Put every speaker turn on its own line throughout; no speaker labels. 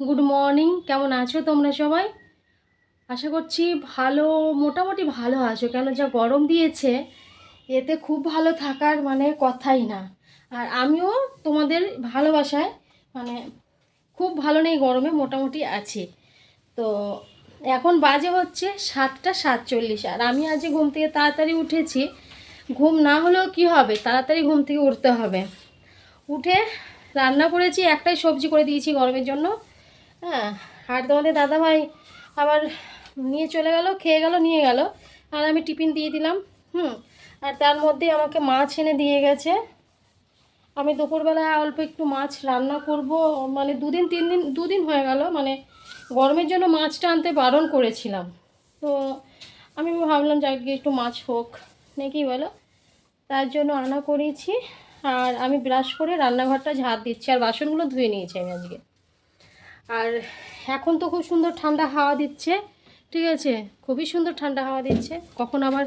Good morning কেমন আছো তোমরা সবাই? আশা করছি ভালো, মোটামুটি ভালো আছো। কেন যা গরম দিয়েছে, এতে খুব ভালো থাকার মানে কথাই না। আর আমিও তোমাদের ভালোবাসায় মানে খুব ভালো নেই গরমে, মোটামুটি আছি। তো এখন বাজে হচ্ছে সাতটা সাতচল্লিশ, আর আমি আজ ঘুম থেকে তাড়াতাড়ি উঠেছি। ঘুম না হলেও কি হবে? তাড়াতাড়ি ঘুম থেকে উঠতে হবে। উঠে রান্না করেছি, একটাই সবজি করে দিয়েছি গরমের জন্য। হ্যাঁ আর তোমাদের দাদাভাই আবার নিয়ে চলে গেল, খেয়ে গেল, নিয়ে গেল। আর আমি টিফিন দিয়ে দিলাম, হুম। আর তার মধ্যে আমাকে মাছ এনে দিয়ে গেছে। আমি দুপুরবেলা অল্প একটু মাছ রান্না করব মানে দুদিন, তিন দিন, দুদিন হয়ে গেল মানে গরমের জন্য মাছটা আনতে বারণ করেছিলাম। তো আমি ভাবলাম যে আজকে একটু মাছ হোক, নাকি বলো? তার জন্য আনা করেছি, আর আমি ব্রাশ করে রান্নাঘরটা ঝাড় দিচ্ছি, আর বাসনগুলো ধুয়ে নিয়েছি আমি আজকে। আর এখন তো খুব সুন্দর ঠান্ডা হাওয়া দিচ্ছে, ঠিক আছে? খুবই সুন্দর ঠান্ডা হাওয়া দিচ্ছে। কখন আবার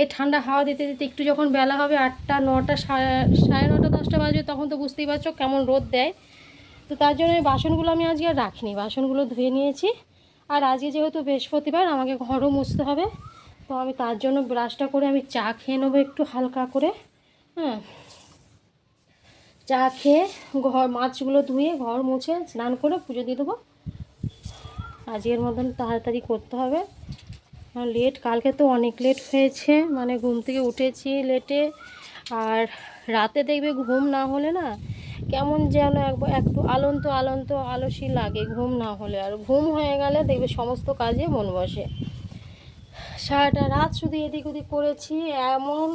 এই ঠান্ডা হাওয়া দিতে দিতে একটু যখন বেলা হবে আটটা, নটা, সাড়ে নটা, দশটা বাজবে, তখন তো বুঝতেই পারছ কেমন রোদ দেয়। তো তার জন্য এই বাসনগুলো আমি আজকে আর রাখিনি। বাসনগুলো ধুয়ে নিয়েছি। আর আজকে যেহেতু বৃহস্পতিবার, আমাকে ঘরও মুছতে হবে। তো আমি তার জন্য ব্রাশটা করে আমি চা খেয়ে নেব একটু হালকা করে। হ্যাঁ চা খেয়ে ঘর মাছগুলো ধুয়ে ঘর মুছে স্নান করে পুজো দিয়ে দেবো। আজকের মতন তাড়াতাড়ি করতে হবে। লেট কালকে তো অনেক লেট হয়েছে মানে ঘুম থেকে উঠেছি লেটে আর রাতে দেখবে ঘুম না হলে না কেমন যেন একবার একটু আলন্ত আলন্ত, আলসি লাগে ঘুম না হলে। আর ঘুম হয়ে গেলে দেখবে সমস্ত কাজে মন বসে। সারাটা রাত শুধু এদিক ওদিক করেছি, এমন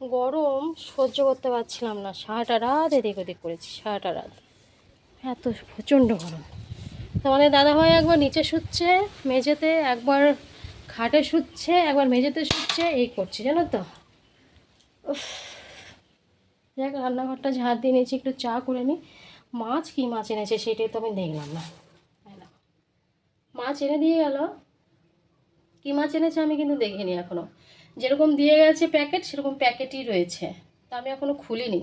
গরম সহ্য করতে পারছিলাম না। সারাটা রাত এদিক ওদিক করেছি, সারাটা রাত। এত প্রচণ্ড গরম। তোমাদের দাদাভাই একবার নিচে শুচ্ছে, মেঝেতে একবার খাটে শুচ্ছে, একবার মেঝেতে শুচ্ছে, এই করছে, জানো তো? যাক, রান্নাঘরটা ঝাড় দিয়ে নিয়েছি, একটু চা করে নিই। মাছ কী মাছ এনেছে সেটাই তো আমি দেখলাম না। মাছ এনে দিয়ে গেল। কী মাছ এনেছে আমি কিন্তু দেখিনি এখনও যেরকম দিয়ে গেছে প্যাকেট, সেরকম প্যাকেটই রয়েছে। তা আমি এখনও খুলিনি।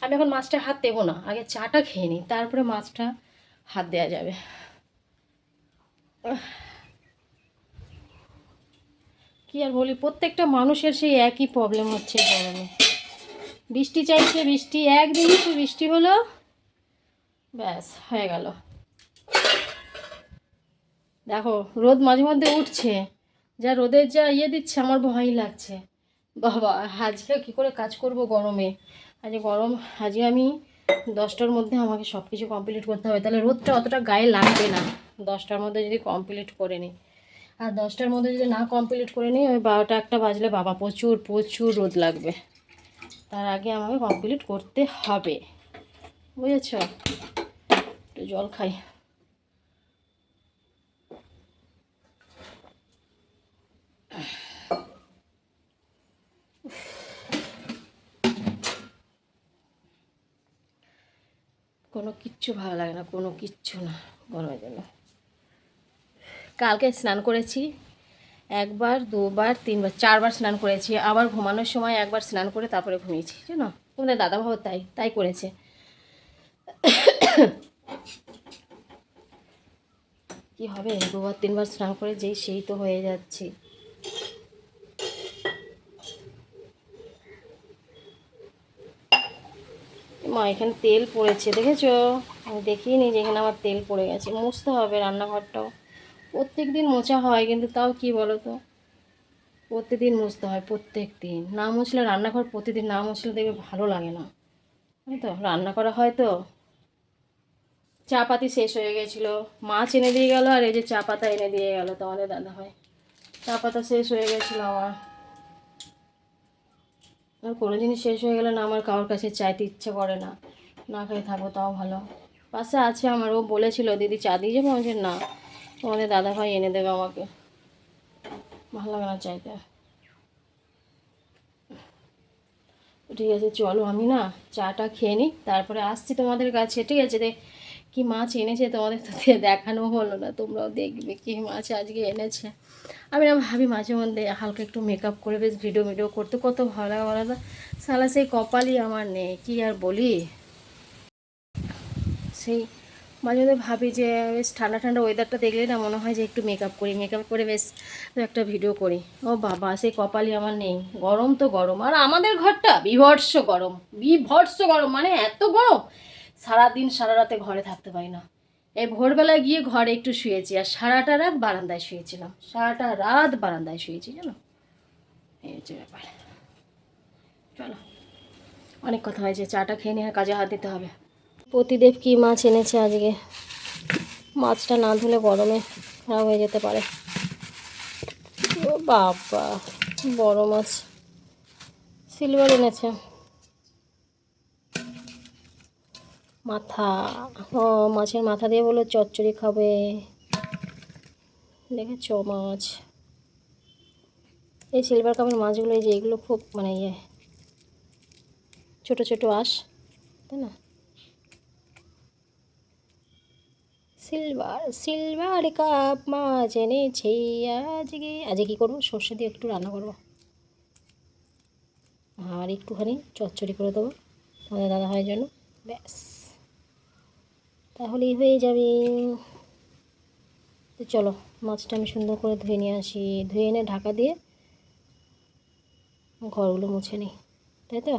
আমি এখন মাছটা হাত দেবো না। আগে চাটা খেয়ে নিই, তারপরে মাছটা হাত দেওয়া যাবে। কি আর বলি, প্রত্যেকটা মানুষের সেই একই প্রবলেম হচ্ছে গরমে। বৃষ্টি চাইছে, বৃষ্টি একদিন একটু বৃষ্টি হলো, ব্যাস, হয়ে গেল। দেখো, রোদ মাঝে মধ্যে উঠছে। যা রোদের যা ইয়ে দিচ্ছে, আমার ভয়ই লাগছে। বাবা, আজকে কী করে কাজ করব গরমে? আজকে গরম, আজকে আমি দশটার মধ্যে আমাকে সব কিছু কমপ্লিট করতে হবে। তাহলে রোদটা অতটা গায়ে লাগবে না। দশটার মধ্যে যদি কমপ্লিট করে নিই। আর দশটার মধ্যে যদি না কমপ্লিট করে নিই, ওই বারোটা একটা বাজলে বাবা, প্রচুর প্রচুর রোদ লাগবে। তার আগে আমাকে কমপ্লিট করতে হবে। বুঝেছ? একটু জল খাই। কোনো কিচ্ছু ভালো লাগে না, কোনো কিচ্ছু না গরমের জন্য কালকে স্নান করেছি, একবার, দুবার, তিনবার, চারবার স্নান করেছি, আবার ঘুমানোর সময় একবার স্নান করে তারপরে ঘুমিয়েছি, জানো? তোমাদের দাদা ভাব তাই তাই করেছে। কি হবে? দুবার, তিনবার স্নান করে যেই সেই তো হয়ে যাচ্ছে। মা, এখানে তেল পড়েছে, দেখেছ? আমি দেখিনি যে এখানে আমার তেল পড়ে গেছে। মুছতে হবে রান্নাঘরটাও। প্রত্যেক দিন মোছা হয়, কিন্তু তাও কি বলো তো প্রত্যেকদিন মুছতে হয় প্রত্যেক দিন না মুছলে রান্নাঘর প্রতিদিন না মুছলে দেখবে ভালো লাগে না। তাই তো? রান্না করা হয় তো? চা পাতি শেষ হয়ে গেছিল। মাছ এনে দিয়ে গেল, আর এই যে চা পাতা এনে দিয়ে গেল তোমাদের দাদা হয় চা পাতা শেষ হয়ে গেছিল আমার। আর কোনো জিনিস শেষ হয়ে গেলে না আমার কারোর কাছে চাইতে ইচ্ছে করে না। না খেয়ে থাকব, তাও ভালো। পাশে আছে আমার, ও বলেছিল, দিদি চা দিয়ে যাব? আমি না। তোমাদের দাদা ভাই এনে দেবে আমাকে। ভালো লাগে না চাইতে। ঠিক আছে, চলো আমি না চাটা খেয়ে নিই, তারপরে আসছি তোমাদের কাছে, ঠিক আছে? দে কি মাছ এনেছে তোমাদের তো দেখানো হলো না, তোমরাও দেখবে কি মাছ আজকে এনেছে। আমি না ভাবি মাঝে মধ্যে হালকা একটু মেকআপ করে বেশ ভিডিও ভিডিও করতে, কত ভালো লাগে তো? সালা সেই কপালই আমার নেই, কি আর বলি? সেই মাঝে মধ্যে ভাবি যে বেশ ঠান্ডা ঠান্ডা ওয়েদারটা দেখলে না মনে হয় যে একটু মেকআপ করি মেকআপ করে বেশ একটা ভিডিও করি। ও বাবা, সেই কপালই আমার নেই। গরম তো গরম। আর আমাদের ঘরটা বিভৎস গরম বিভৎস গরম। মানে এত গরম, সারাদিন সারা রাতে ঘরে থাকতে পারি না। এই ভোরবেলায় গিয়ে ঘরে একটু শুয়েছি আর সারাটা রাত বারান্দায় শুয়েছিলাম। সারাটা রাত বারান্দায় শুয়েছি, জানো? এই ব্যাপার। চলো, অনেক কথা হয়েছে, চাটা খেয়ে নিয়ে কাজে হাত দিতে হবে। প্রতিদেব কি মাছ এনেছে আজকে? মাছটা না ধুলে গরমে খারাপ হয়ে যেতে পারে। ও বাবা, বড় মাছ। সিলভার এনেছে। মাথা। ও, মাছের মাথা দিয়ে বলে চচ্চড়ি খাবে। দেখেছ মাছ? এই সিলভার কাপের মাছগুলো, এই যে এগুলো খুব মানে ইয়ে। ছোটো ছোটো আঁশ, তাই না? সিলভার সিলভার কাপ মাছ এনেছে আজকে। আজকে কী করব? সর্ষে দিয়ে একটু রান্না করব। আর একটুখানি চচ্চড়ি করে দেবো আমাদের দাদা হয় জন্য। ব্যাস। তাহলেই হয়ে যাবে। তো চলো, মাছটা আমি সুন্দর করে ধুয়ে নিয়ে আসি। ধুয়ে এনে ঢাকা দিয়ে ঘরগুলো মুছে নিই, তাই তো?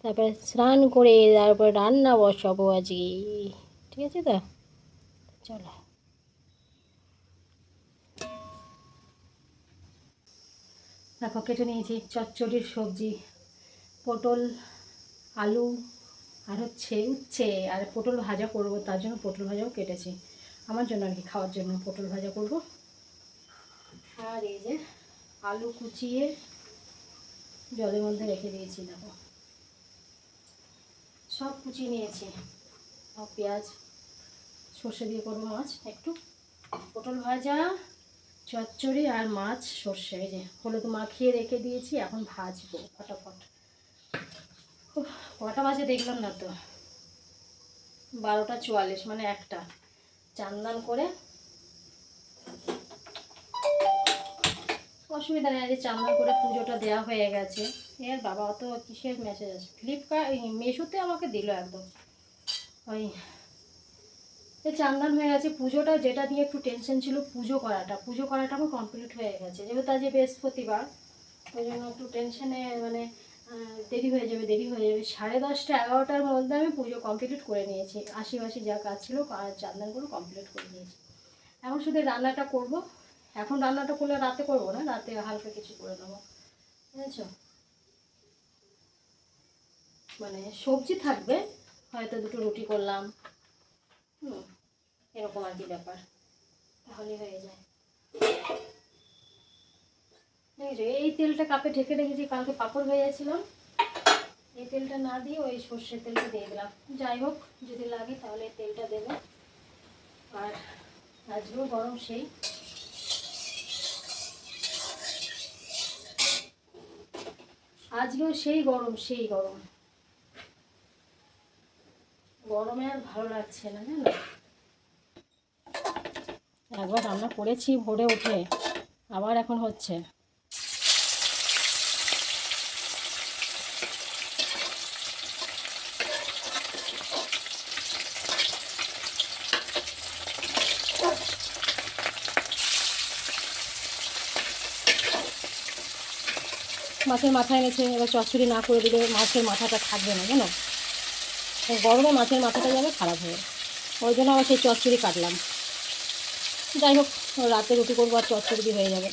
তারপরে স্নান করে তারপরে রান্না বসাবো আজকে, ঠিক আছে তো? চলো। দেখো, কেটে নিয়েছি চচ্চড়ির সবজি, পটল, আলু আর হচ্ছে উচ্ছে আর পটল ভাজা করব, তার জন্য পটল ভাজাও কেটেছি। আমার জন্য আর কি খাওয়ার জন্য পটল ভাজা করব। আর এই যে আলু কুচিয়ে জলের মধ্যে রেখে দিয়েছি, দেখো। সব কুচিয়ে নিয়েছি। আর পেঁয়াজ, সর্ষে দিয়ে করব মাছ, একটু। পটল ভাজা, চচ্চড়ি আর মাছ, সর্ষে, এই যে। হলুদ মাখিয়ে রেখে দিয়েছি, এখন ভাজবো, ফটাফট। কটা বাজে দেখলাম না তো? বারোটা চুয়াল্লিশ মানে একটা। চান্দান করে অসুবিধা নেই যে চান্দান করে পুজোটা দেওয়া হয়ে গেছে। এর বাবা অত কিসের মেসেজ আছে? ফ্লিপকার্ট মেশোতে আমাকে দিল একদম। ওই এই চান্দান হয়ে গেছে। পুজোটা যেটা নিয়ে একটু টেনশন ছিল, পুজো করাটা। পুজো করাটা আমার কমপ্লিট হয়ে গেছে। যেহেতু আজ বৃহস্পতিবার, ওই জন্য একটু টেনশনে মানে দেরি হয়ে যাবে, দেরি হয়ে যাবে। সাড়ে দশটা, এগারোটার মধ্যে আমি পুজো কমপ্লিট করে নিয়েছি। আশিবাসি যা কাজ ছিল চান্দানগুলো কমপ্লিট করে নিয়েছি। এখন শুধু রান্নাটা করব। এখন রান্নাটা করলে রাতে করব না? রাতে হালকা কিছু করে নেব। বুঝেছ? মানে সবজি থাকবে, হয়তো দুটো রুটি করলাম। হুম, এরকম আর কি ব্যাপার। তাহলে হয়ে যায়। দেখেছ এই তেলটা কাপে ঢেকে রেখেছি, কালকে পাঁপড় ভেজেছিলাম। এই তেলটা না দিয়ে ওই সর্ষের তেলটা দিয়ে দিলাম। যাই হোক, যদি লাগে তাহলে এই তেলটা দেবো। আর আজকেও গরম সেই। আজকেও সেই গরম সেই গরম। গরমে আর ভালো লাগছে না, জানো? একবার রান্না করেছি ভোরে উঠে, আবার এখন হচ্ছে। মাছের মাথা এনেছে, এবার চচ্চড়ি না করে দিলে মাছের মাথাটা থাকবে না, জানো? গরমে মাছের মাথাটা যাবে খারাপ হয়ে ওই জন্য আবার সেই চচ্চড়ি কাটলাম। যাই হোক, রাতে রুটি করব আর চচ্চড়ি হয়ে যাবে।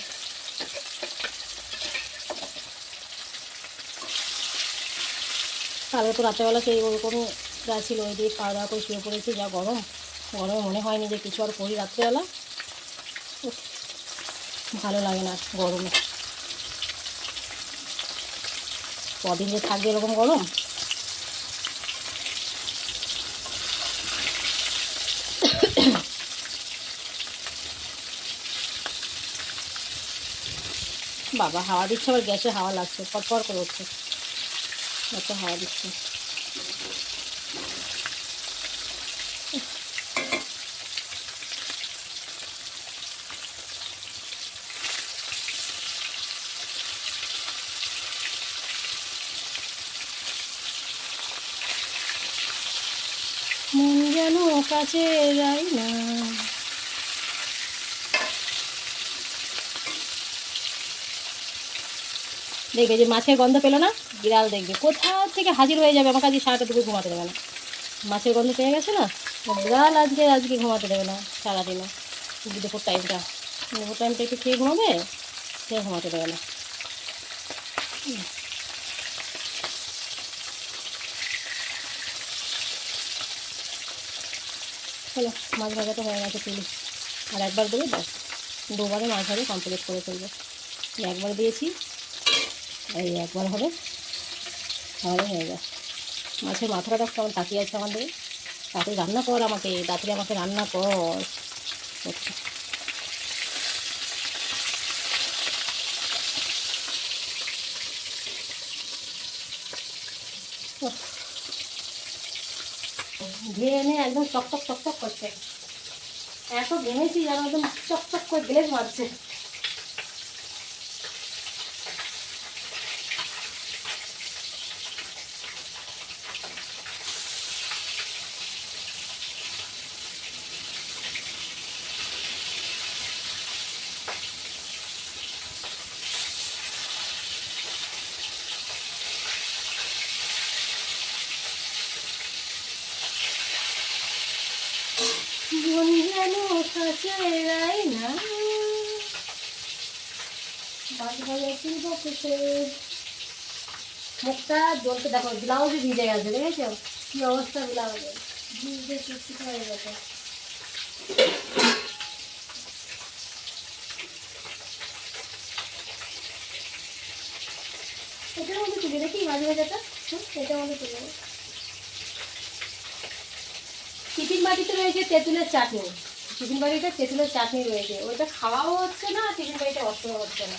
কালকে তো রাত্রেবেলা সেই ওরকমই যা ছিল, ওই দিয়ে খাওয়া দাওয়া করে শুয়ে পড়েছি, যা গরম। গরমে মনে হয়নি যে কিছু আর করি রাত্রেবেলা। ভালো লাগে না গরমে। কদিন যে থাকবে এরকম গরম? বাবা হাওয়া দিচ্ছে, আবার গ্যাসে হাওয়া লাগছে পরপর করে উঠছে। হাওয়া দিচ্ছে মন যেন কাছে যাই না। দেখবে যে মাছের গন্ধ পেল না? বিড়াল দেখবে। কোথাও থেকে হাজির হয়ে যাবে আজকে সারাটা দুপুর ঘুমাতে দেবে না। মাছের গন্ধ পেয়ে গেছে না? বিড়াল আজকে আজকে ঘুমাতে দেবে না সারাদিনে। দুপুর টাইমটা দুপুর টাইমটা একটু খেয়ে ঘুমাবে, সে ঘুমাতে দেবে না। চলো, মাছ ভাজা তো হয়ে গেছে, তুলি। আর একবার দেবে ব্যাস। দুবারে মাছ ভাজা কমপ্লিট করে ফেলব। একবার দিয়েছি, এই একবার হবে। তাহলে হয়ে যায় মাছের মাথাটা দেখো কেমন তাকিয়ে আছে আমাদের। তাড়াতাড়ি রান্না কর আমাকে, তাড়াতাড়ি আমাকে রান্না কর। এনে একদম চকচক চকচক করছে। এত ঘেমেছি যেন একদম চকচক করে গ্লেজ মারছে। যেন কাছে যায় না বাজ বাজাচ্ছি বসেছে মুখটা দেখো, ব্লাউজে ভিজে গেছে, দেখেছ? কি অবস্থা ব্লাউজে ভিজে চুপচিপ হয়ে গেছে। এটার মধ্যে তুলে দেখি, মাঝে মাঝেটা এটার মধ্যে তুলে। টিফিন বাড়িতে রয়েছে তেঁতুলের চাটনি। টিফিন বাড়িতে তেঁতুলের চাটনি রয়েছে। ওইটা খাওয়াও হচ্ছে না, টিফিন বাড়িতে অস্ত্র হচ্ছে না।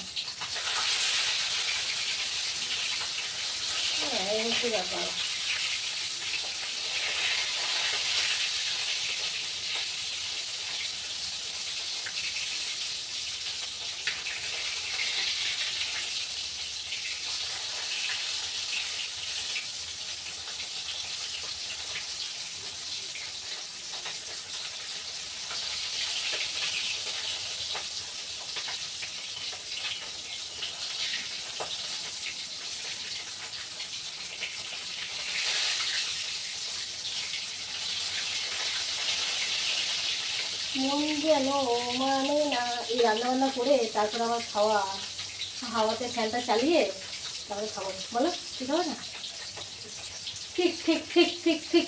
হ্যাঁ এই হচ্ছে ব্যাপার। মন যেন মানে না এই রান্নাবান্না করে তারপর আবার খাওয়া। হাওয়াতে ফ্যানটা চালিয়ে তারপরে খাব। বলো ঠিক হবে না? ঠিক ঠিক ঠিক ঠিক ঠিক।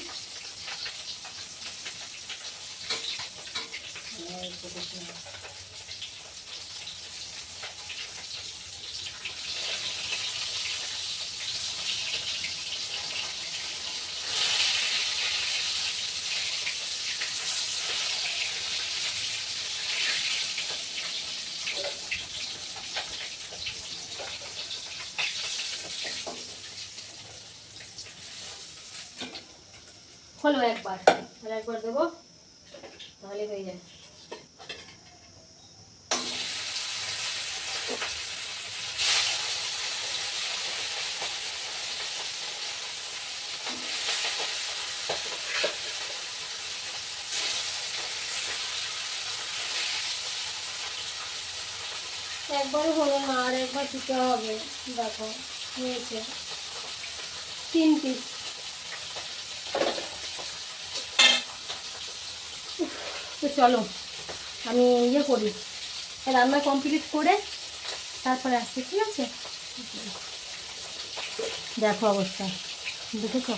হলো একবার, আর একবার দেবো, তাহলে হয়ে যায় একবারও হলো না, আর একবার দিতে হবে। দেখো, হয়েছে। তিন পিস চলো, আমি ইয়ে করি। রান্না কমপ্লিট করে তারপরে আসছি, ঠিক আছে? দেখো অবস্থা, দেখেছ?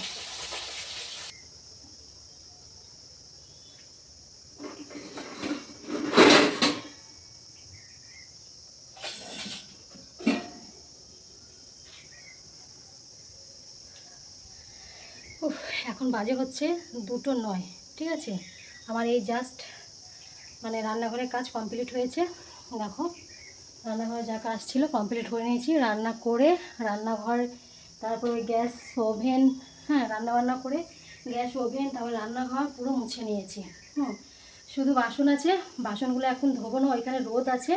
এখন বাজে হচ্ছে দুটো নয়, ঠিক আছে? আমার এই জাস্ট মানে রান্নাঘরের কাজ কমপ্লিট হয়েছে। দেখো, রান্নাঘরে যা কাজ ছিল কমপ্লিট করে নিয়েছি। রান্না করে, রান্নাঘর, তারপরে গ্যাস, ওভেন হ্যাঁ রান্না বান্না করে গ্যাস, ওভেন, তারপর রান্নাঘর পুরো মুছে নিয়েছি। হুম, শুধু বাসন আছে, বাসনগুলো এখন ধোবো না, ওইখানে রোদ আছে।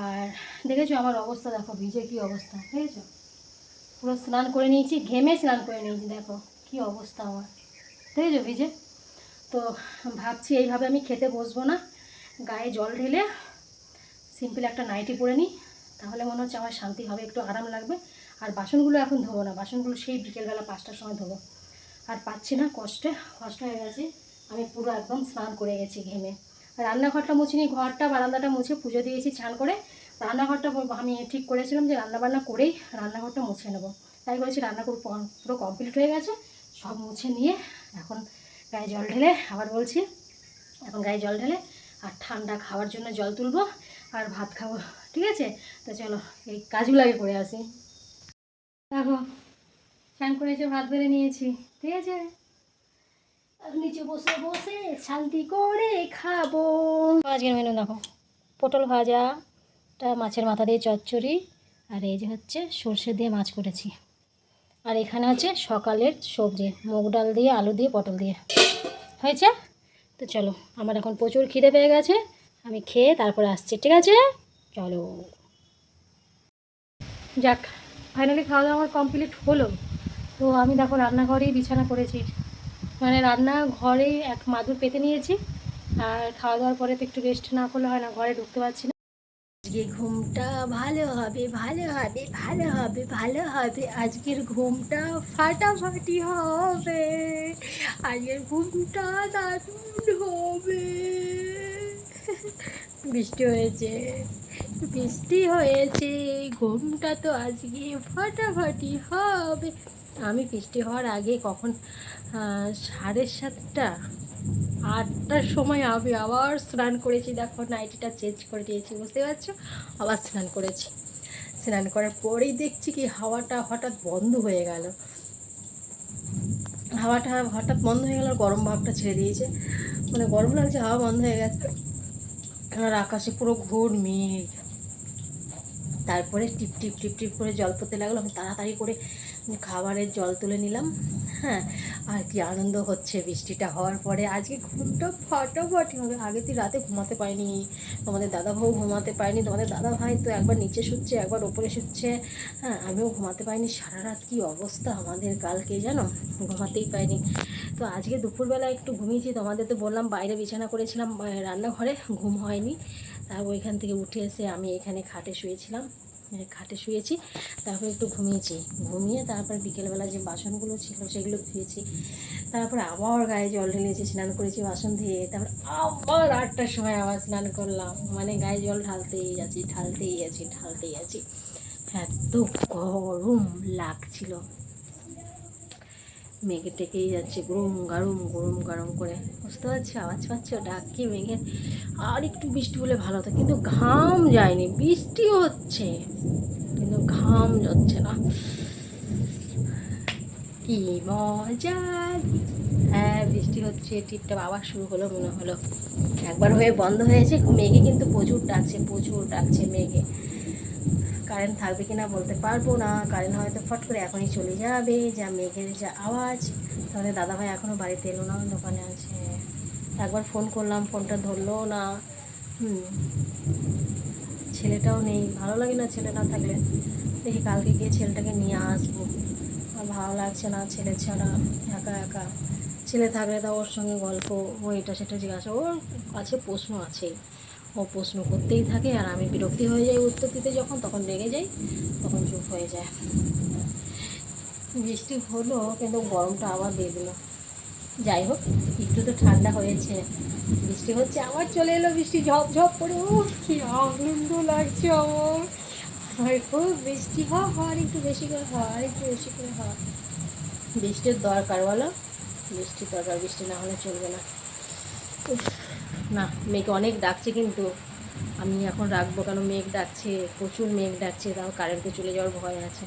আর দেখেছ আমার অবস্থা, দেখো ভিজে কী অবস্থা, দেখেছ? পুরো স্নান করে নিয়েছি, ঘেমে স্নান করে নিয়েছি, দেখো কী অবস্থা আমার, দেখেছ ভিজে? তো ভাবছি এইভাবে আমি খেতে বসবো না। গায়ে জল ঢেলে সিম্পল একটা নাইটি পরে নিই তাহলে মনে হচ্ছে আমার শান্তি হবে, একটু আরাম লাগবে। আর বাসনগুলো এখন ধোবো না, বাসনগুলো সেই বিকেলবেলা পাঁচটার সময় ধোবো। আর পাচ্ছি না কষ্টে, কষ্ট হয়ে গেছে। আমি পুরো একদম স্নান করে গেছি ঘেমে। রান্নাঘরটা মুছিনি ঘরটা, বারান্দাটা মুছে পুজো দিয়েছি চান করে। রান্নাঘরটা আমি ঠিক করেছিলাম যে রান্নাবান্না করেই রান্নাঘরটা মুছে নেব। তাই করেছি, রান্না পুরো কমপ্লিট হয়ে গেছে। সব মুছে নিয়ে এখন গায়ে জল ঢেলে আবার বলছি, এখন গায়ে জল ঢেলে আর ঠান্ডা খাওয়ার জন্য জল তুলবো আর ভাত খাব, ঠিক আছে? তো চলো, এই কাজগুলো আগে করে আসি। দেখো, স্নান করে এসে ভাত বেড়ে নিয়েছি, ঠিক আছে? নিচে বসে বসে শান্তি করে খাব। আজকের মেনু দেখো, পটল ভাজা ভাজাটা মাছের মাথা দিয়ে চচ্চড়ি, আর এই যে হচ্ছে সর্ষে দিয়ে মাছ করেছি। আর এখানে হচ্ছে সকালের সবজি, মুগ ডাল দিয়ে, আলু দিয়ে, পটল দিয়ে। হয়েছে? তো চলো, আমার এখন প্রচুর খিদে পেয়ে গেছে, আমি খেয়ে তারপরে আসছি, ঠিক আছে? চলো। যাক ফাইনালি খাওয়া দাওয়া আমার কমপ্লিট হলো। তো আমি দেখো রান্নাঘরেই বিছানা করেছি মানে রান্না ঘরেই এক মাদুর পেতে নিয়েছি, আর খাওয়া দাওয়ার পরে তো একটু রেস্ট না করলে হয় না, ঘরে ঢুকতে পারছি না। আজকে ঘুমটা ভালো হবে ভালো হবে ভালো হবে ভালো হবে। আজকের ঘুমটা ফাটাফাটি হবে। আজকের ঘুমটা দারুণ হবে। বৃষ্টি হয়েছে বৃষ্টি হয়েছে। ঘুমটা তো আজকে ফাটাফাটি হবে। আমি বৃষ্টি হওয়ার আগে কখন সাড়ে সাতটা আটটার সময় আমি আবার স্নান করেছি। দেখো, নাইটিটা চেঞ্জ করে দিয়েছি, বুঝতে পারছ? আবার স্নান করেছি। স্নান করার পরেই দেখছি কি হাওয়াটা হঠাৎ বন্ধ হয়ে গেল। হাওয়াটা হঠাৎ বন্ধ হয়ে গেল গরম ভাবটা ছেড়ে দিয়েছে। মানে গরম লাগছে, হাওয়া বন্ধ হয়ে গেছে। আর আকাশে পুরো ঘোর মেঘ। তারপরে টিপ টিপ টিপ টিপ করে জল পড়তে লাগল। আমি তাড়াতাড়ি করে খাবারের জল তুলে নিলাম। হ্যাঁ আর কি আনন্দ হচ্ছে বৃষ্টিটা হওয়ার পরে। আজকে ঘুমটা ফাটাফাটি হবে। আগে তুই রাতে ঘুমাতে পারিনি, তোমাদের দাদা বউ ঘুমাতে পারিনি। তোমাদের দাদা ভাই তো একবার নিচে শুচ্ছে, একবার ওপরে শুচ্ছে। হ্যাঁ আমিও ঘুমাতে পারিনি। সারা রাত কী অবস্থা আমাদের কালকে জানো? ঘুমাতেই পারিনি। তো আজকে দুপুরবেলা একটু ঘুমিয়েছি। তোমাদের তো বললাম, বাইরে বিছানা করেছিলাম রান্নাঘরে। ঘুম হয়নি। তারপর ওইখান থেকে উঠে এসে আমি এখানে খাটে শুয়েছিলাম। খাটে শুয়েছি, তারপর একটু ঘুমিয়েছি। ঘুমিয়ে তারপর বিকেলবেলা যে বাসনগুলো ছিল সেগুলো ধুয়েছি, তারপর আবার গায়ে জল ঢেলেছি, স্নান করেছি, বাসন ধুয়ে, তারপর আবার আটটার সময় আবার স্নান করলাম। মানে গায়ে জল ঢালতেই আছি ঢালতেই আছি ঢালতেই আছি। এত গরম লাগছিল। মেঘে টেকেই যাচ্ছে, গরম গরম গরম গরম করে। বুঝতে পারছি? আওয়াজ পাচ্ছ? ডাক মেঘের আর একটু বৃষ্টি হলে ভালো হতো, কিন্তু ঘাম যায়নি, বৃষ্টি হচ্ছে। কিন্তু ঘাম যাচ্ছে না। কি মজা! হ্যাঁ বৃষ্টি হচ্ছে টিপটা আবার শুরু হলো, মনে হলো। একবার হয়ে বন্ধ হয়েছে, মেঘে কিন্তু প্রচুর ডাকছে প্রচুর ডাকছে মেঘে। কারেন্ট থাকবে কিনা বলতে পারব না। কারেন্ট হয়তো ফট করে এখনই চলে যাবে, যা মেঘের যা আওয়াজ। তাহলে দাদাভাই এখনও বাড়িতে এলো না দোকানে আছে। একবার ফোন করলাম ফোনটা ধরলো না। হুম। ছেলেটাও নেই, ভালো লাগে না ছেলে না থাকলে। দেখি কালকে গিয়ে ছেলেটাকে নিয়ে আসব। আর ভালো লাগছে না ছেলে ছাড়া, একা একা। ছেলে থাকলে তা ওর সঙ্গে গল্প, ও এটা সেটা জিজ্ঞাসা, ওর কাছে প্রশ্ন আছেই ও প্রশ্ন করতেই থাকে আর আমি বিরক্তি হয়ে যাই উত্তর দিতে যখন, তখন রেগে যাই, তখন চুপ হয়ে যায়। বৃষ্টি হলো কিন্তু গরমটা আবার দিয়ে দিল। যাই হোক, একটু তো ঠান্ডা হয়েছে। বৃষ্টি হচ্ছে, আবার চলে এলো বৃষ্টি, ঝপ ঝপ করে ও কি আনন্দ লাগছে আমার। আর খুব বৃষ্টি হয় আর একটু বেশি করে হয় আর একটু বেশি করে হয় বৃষ্টির দরকার বলো, বৃষ্টির দরকার, বৃষ্টি না হলে চলবে না। না মেঘ অনেক ডাকছে কিন্তু। আমি এখন রাখব কেন? মেঘ ডাকছে, প্রচুর মেঘ ডাকছে, তাও কারেন্টে চলে যাওয়ার ভয় আছে।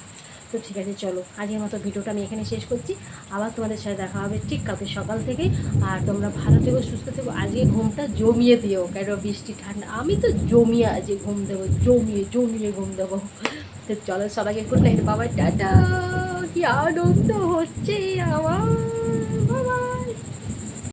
তো ঠিক আছে, চলো। আজকের মতো ভিডিওটা আমি এখানে শেষ করছি। আবার তোমাদের সাথে দেখা হবে ঠিক কালকে সকাল থেকে। আর তোমরা ভালো থেকো, সুস্থ থেকো। আজকে ঘুমটা জমিয়ে দিও, কেন বৃষ্টি, ঠান্ডা। আমি তো জমিয়ে আজকে ঘুম দেবো, জমিয়ে জমিয়ে ঘুম দেবো। তো চলো, সবাইকে নাইট বাবা, টাটা। কি আনন্দ হচ্ছে আমার।